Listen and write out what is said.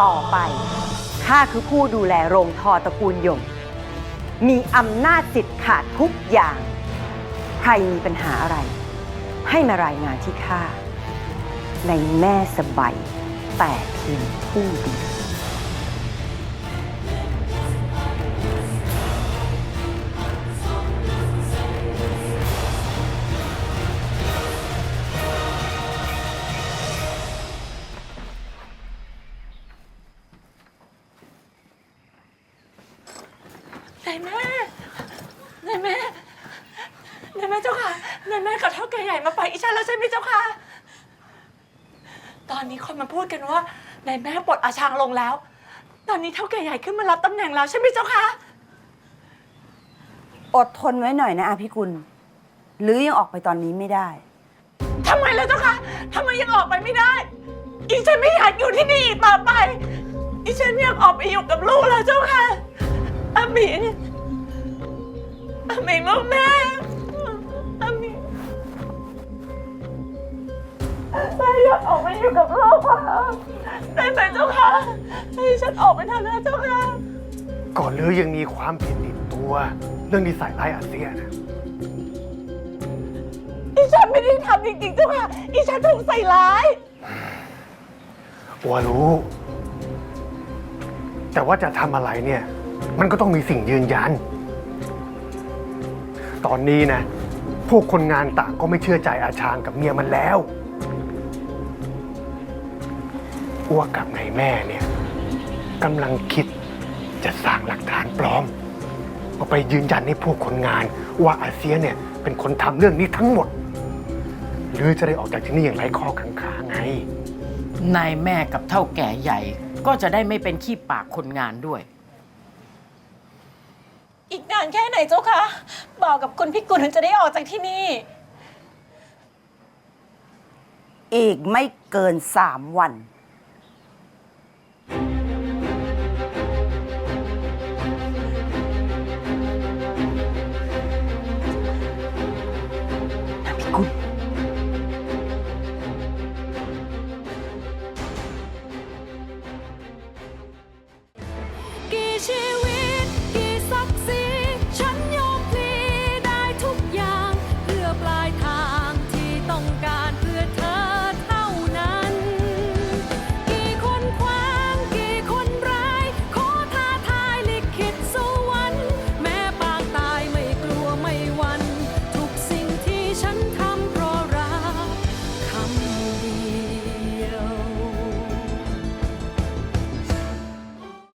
ต่อไปข้าคือผู้ดูแลโรงทอตระกูลหยง มีอำนาจสิทธิ์ขาดทุกอย่าง ใครมีปัญหาอะไร ให้มารายงานที่ข้าในแม่สบายแต่เพียงผู้เดียว นายแม่นายแม่นายแม่เจ้าค่ะนายแม่กับเท่าแก่ใหญ่มาไปล่อยอีฉันแล้วใช่ไหมเจ้าค่ะ ตอนนี้คนมาพูดกันว่านายแม่ปลดอาชางลงแล้ว ตอนนี้เท่าแก่ใหญ่ขึ้นมารับตำแหน่งแล้วใช่ไหมเจ้าค่ะ อดทนไว้หน่อยนะอาพิกุล หรือยังออกไปตอนนี้ไม่ได้ ทำไมล่ะเจ้าค่ะทำไมยังออกไปไม่ได้ อีฉันไม่อยากอยู่ที่นี่อีกต่อไป อีฉันอยากออกไปอยู่กับลูกแล้วเจ้าค่ะอาห มิงอาหมิงลูกแม่อาหมิงแม่อยากออกไปอยู่กับลูกค่ะได้ไหมเจ้าค่ะให้ฉันออกไปเถอะนะเจ้าค่ะก่อนลือยังมีความผิดติดตัว เรื่องนิสัยร้ายอาเซียนะอีฉันไม่ได้ทำจริงๆเจ้าค่ะอีฉันถูกใส่ร้าย อัวรู้ แต่ว่าจะทำอะไรเนี่ย มันก็ต้องมีสิ่งยืนยัน ตอนนี้นะ พวกคนงานต่างก็ไม่เชื่อใจอาชางกับเมียมันแล้วอ้วกกับนายแม่เนี่ยกำลังคิดจะสร้างหลักฐานปลอม เอาไปยืนยันให้พวกคนงาน ว่าอาเซียเนี่ยเป็นคนทำเรื่องนี้ทั้งหมด หรือจะได้ออกจากที่นี่อย่างไร้ข้อกังขาไง นายแม่กับเท่าแก่ใหญ่ ก็จะได้ไม่เป็นขี้ปากคนงานด้วย อีกนานแค่ไหนเจ้าคะบอกกับคุณพิกุลจะได้ออกจากที่นี่ อีกไม่เกินสามวัน กี่ชีวิต